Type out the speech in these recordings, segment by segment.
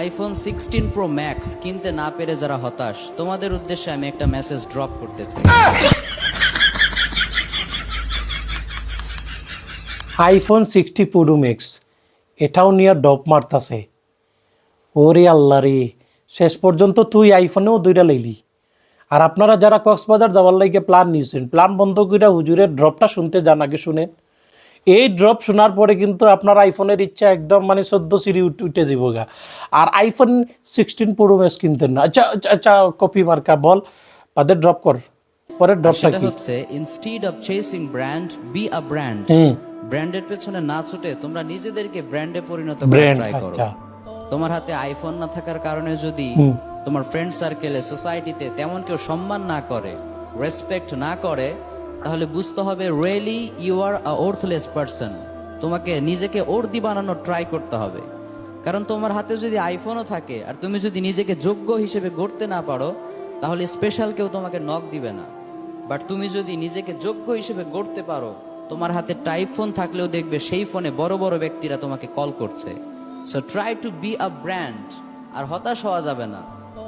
IPhone sixteen pro max কিনতে না পেরে যারা হতাশ, তোমাদের উদ্দেশ্যে আমি একটা মেসেজ ড্রপ করতে চাই। আইফোন সিক্সটি প্রো ম্যাক্স এটাও নিয়ে ডপ মারতাছে। ওরে আল্লাহ রে, শেষ পর্যন্ত তুই আইফোনেও দুইটা লাইলি। আর আপনারা যারা কক্সবাজার যাওয়ার লাগে প্ল্যান নিয়েছেন প্ল্যান বন্ধ করে হুজুরের ড্রপটা শুনতে যান, আগে শুনেন। এই ড্রপ শোনার পরে কিন্তু আপনার আইফোনের ইচ্ছা একদম মানে সদ্য সিঁড়ি উঠে যাব গা। আর আইফোন সিক্সটিন প্রো ম্যাক্স কিনতেন না। আচ্ছা আচ্ছা, আচ্ছা কপি মার্কা বল বাদে ড্রপ কর। পরের ড্রপটা কি? হচ্ছে instead of chasing brand be a brand ব্র্যান্ডের পেছনে না ছুটে তোমরা নিজেদেরকে ব্র্যান্ডে পরিণত করার ট্রাই করো। আচ্ছা। তোমার হাতে আইফোন না থাকার কারণে যদি তোমার ফ্রেন্ড সার্কেলে সোসাইটিতে তেমন কেউ সম্মান না করে রেসপেক্ট না করে তাহলে বুঝতে হবে really you are a worthless person তোমাকে নিজেকে ওর্দি বানানোর ট্রাই করতে হবে। কারণ তোমার হাতে যদি আইফোনও থাকে, আর তুমি যদি নিজেকে যোগ্য হিসেবে গড়তে না পারো, তাহলে স্পেশাল কেউ তোমাকে নক দিবে না। বাট তুমি যদি নিজেকে যোগ্য হিসেবে গড়তে পারো, তোমার হাতে টাইপ ফোন থাকলেও দেখবে সেই ফোনে বড় বড় ব্যক্তিরা তোমাকে কল করছে। So try to be a brand আর হতাশ হওয়া যাবে না।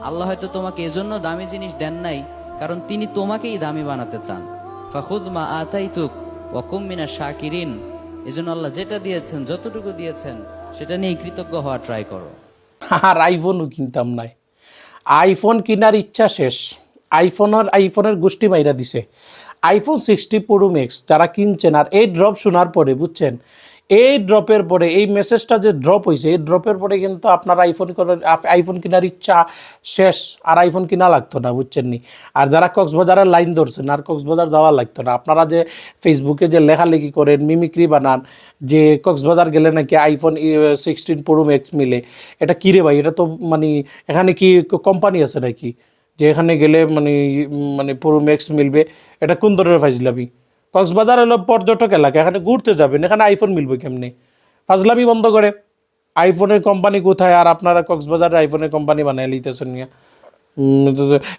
আল্লাহ হয়তো তোমাকে এজন্য দামি জিনিস দেন নাই, কারণ তিনি তোমাকেই দামি বানাতে চান। ফাখুদ মা আতাইতুক ওয়াকুম মিনা শাকিরিন। এজন্য আল্লাহ যেটা দিয়েছেন, যতটুকু দিয়েছেন, সেটা নিয়ে কৃতজ্ঞ হওয়া ট্রাই করো। আর আইফোনও কিনতাম নাই। আইফোন কেনার ইচ্ছা শেষ। আইফোনের আইফোনের গোষ্ঠী বাইরা দিছে। আইফোন সিক্সটি প্রো ম্যাক্স যারা কিনছেন আর এই ড্রপ শোনার পরে বুঝছেন এই ড্রপের পরে, এই মেসেজটা যে ড্রপ হয়েছে এই ড্রপের পরে কিন্তু আপনার আইফোন করার আইফোন কেনার ইচ্ছা শেষ, আর আইফোন কিনা লাগতো না, বুঝছেন নি? আর যারা কক্সবাজারের লাইন ধরছেন, আর কক্সবাজার যাওয়া লাগতো না, আপনারা যে ফেসবুকে যে লেখালেখি করেন মিমিক্রি বানান, যে কক্সবাজার গেলে নাকি আইফোন সিক্সটিন প্রো ম্যাক্স মিলে, এটা কী রে ভাই? এটা তো মানে এখানে কি কোম্পানি আছে নাকি? যে এখানে গেলে মানে মানে প্রো ম্যাক্স মিলবে, এটা কোন ধরনের ফাইজলামি? কক্সবাজার হলো পর্যটক এলাকা, এখানে ঘুরতে যাবেন, এখানে আইফোন মিলবে কেমনি? ফাজলামি বন্ধ করে। আইফোনের কোম্পানি কোথায়? আর আপনারা কক্সবাজারে আইফোনের কোম্পানি বানায় লিতেছেন নিয়ে।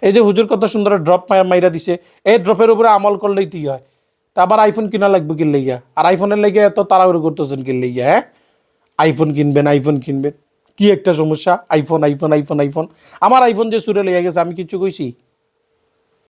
এই যে হুজুর কত সুন্দর ড্রপ মাইরা দিছে, এই ড্রপের উপরে আমল করলেই তুই হয়? তা আবার আইফোন কিনা লাগবে কিনলে গিয়া আর আইফোনের লেগে এত তাড়াহুড়ো করতেছেন কিনলে গিয়া হ্যাঁ? আইফোন কিনবেন আইফোন কিনবেন। কি একটা সমস্যা? আইফোন আইফোন আইফোন আইফোন আমার আইফোন যে সুরে লেগে গেছে, আমি কিছু কইছি?